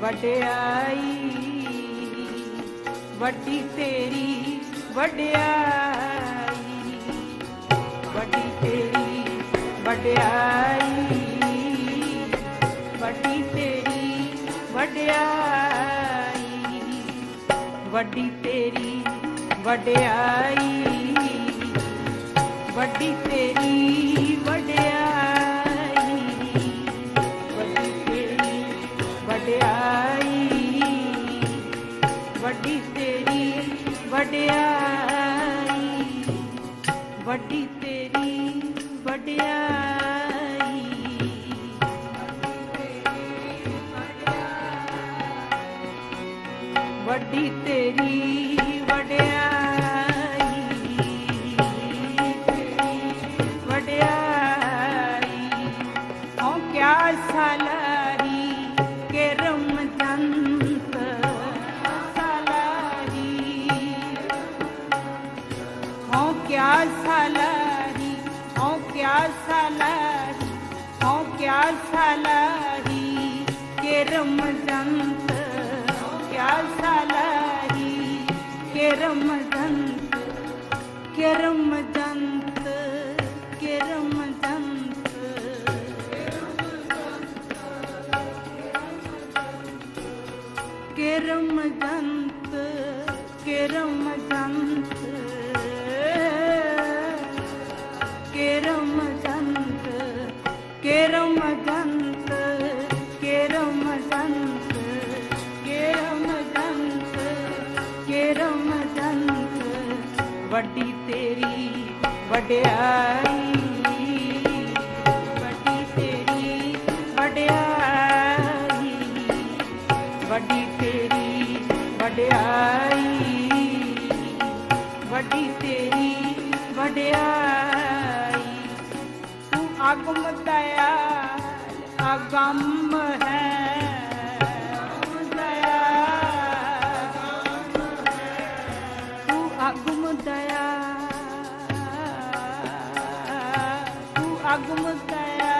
ਵਡਿਆਈ, ਵੱਡੀ ਤੇਰੀ ਵਡਿਆਈ, ਵੱਡੀ ਤੇਰੀ ਵਡਿਆਈ, ਵੱਡੀ ਤੇਰੀ ਵਡਿਆਈ, ਵੱਡੀ ਤੇਰੀ ਵਡਿਆਈ, ਵੱਡੀ ਤੇਰੀ ਵਡਿਆਈ। ਵੱਡੀ ਤੇਰੀ ਵਡਿਆਈ। ਵੱਡੀ ਤੇਰੀ ਵਡਿਆਈ। क्या झाला ही के रमजंत क्या झाला ही के रमजंत के रमजंत ਵੱਡੀ ਤੇਰੀ ਵਡਿਆਈ, ਵੱਡੀ ਤੇਰੀ ਵਡਿਆਈ, ਵੱਡੀ ਤੇਰੀ ਵਡਿਆਈ, ਵੱਡੀ ਤੇਰੀ ਵਡਿਆਈ। ਤੂੰ ਅਗਮ ਦਇਆਲ ਅਗੰਮ ਹੈ। ਅਗਮ ਦਇਆ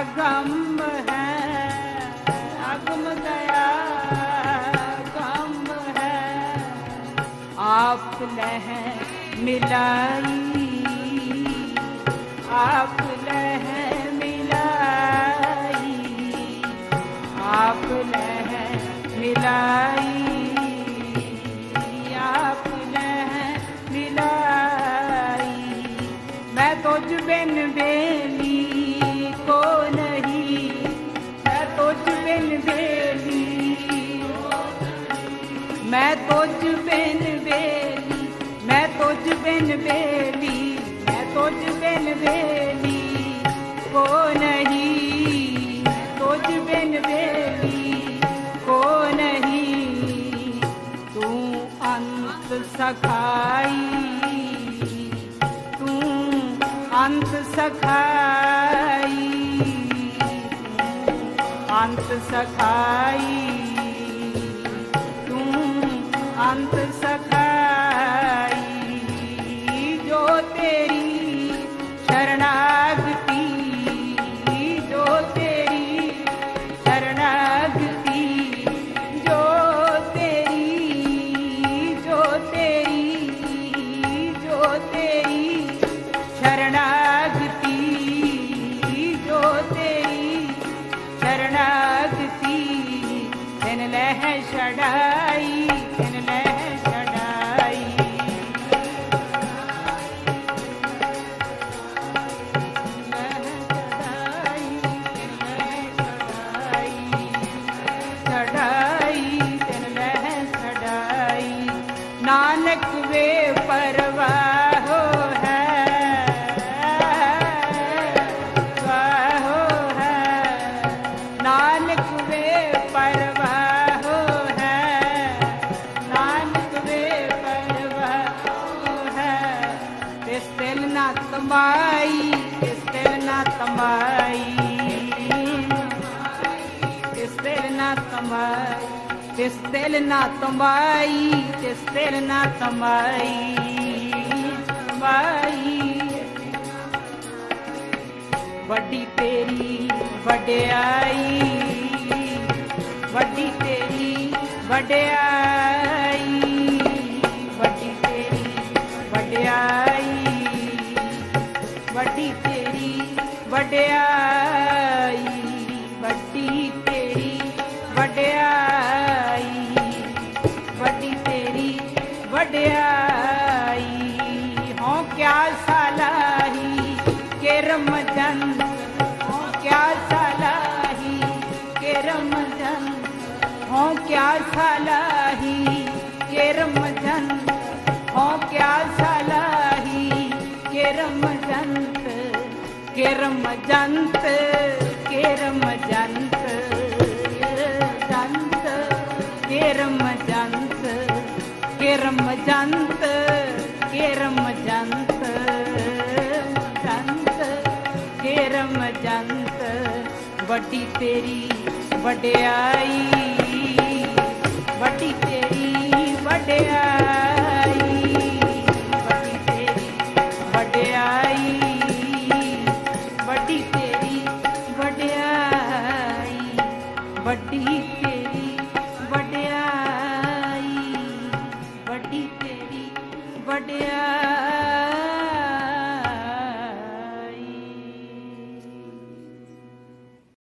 ਅਗੰਮ ਹੈ। ਅਗਮ ਦਇਆ ਅਗੰਮ ਹੈ। ਆਪ ਲਹਿ ਮਿਲਾਈ, ਆਪ ਲਹਿ ਮਿਲਾਈ, ਆਪ ਲਹਿ ਮਿਲਾਈ। ਮੈਂ ਤੁਝ ਬਿਨ ਬੇਲੀ ਮੈਂ ਤੁਝ ਬਿਨ ਬੇਲੀ ਮੈਂ ਤੁਝ ਬਿਨ ਬੇਲੀ ਕੋ ਨਹੀਂ ਤੁਝ ਬਿਨ ਬੇਲੀ ਕੋ ਨਹੀਂ, ਤੂੰ ਅੰਤ ਸਖਾਈ। ਤੂੰ ਅੰਤ ਸਖਾਈ ਅੰਤ ਸਖਾਈ। ਅੰਤ ਸਖਾਈ, ਜੋ ਤੇਰੀ ਸ਼ਰਣਾਗਤੀ, ਜੋ ਤੇਰੀ ਸ਼ਰਣਾਗਤੀ, ਜੋ ਤੇਰੀ ਜੋ ਤੇਰੀ ਜੋ ਤੇਰੀ ਸ਼ਰਣਾਗਤੀ, ਜੋ ਤੇਰੀ ਸ਼ਰਣਾਗਤੀ, ਤਿਨ ਲਹਿ ਛੜਾ ਨਾ ਤਮਾਈ ਤਿਸ ਦਿਲ ਨਾ ਤਮਾਈ ਤਿਸ ਦਿਲ ਨਾ ਤਮਾਈ ਤਿਸ ਦਿਲ ਨਾ ਤਮਾਈ ਤਿਸ ਦਿਲ ਨਾ ਤਮਾਈ ਤਮਾਈ ਵੱਡੀ ਤੇਰੀ ਵਡਿਆਈ ਵਡਿਆਈ। ਵਡਿਆਈ, ਵੱਡੀ ਤੇਰੀ, ਵਡਿਆਈ, ਵੱਡੀ ਤੇਰੀ, ਵਡਿਆਈ। ਹੋ ਕਿਆ ਸਲਾਹੀ ਕਿਰਮ ਜਨ ਹੋ ਕਿਆ ਸਲਾਹੀ ਕਿਰਮ ਜਨ ਹੋ ਕਿਆ ਸਲਾਹੀ ਕਿਰਮ ਜੰਤ ਕਿਰਮ ਜੰਤ ਜੰਤ ਕਿਰਮ ਜੰਤ ਕਿਰਮ ਜੰਤ ਕਿਰਮ ਜੰਤ ਜੰਤ ਕਿਰਮ ਜੰਤ ਵੱਡੀ ਤੇਰੀ ਵਡਿਆਈ ਵੱਡੀ ਤੇਰੀ ਵਡਿਆਈ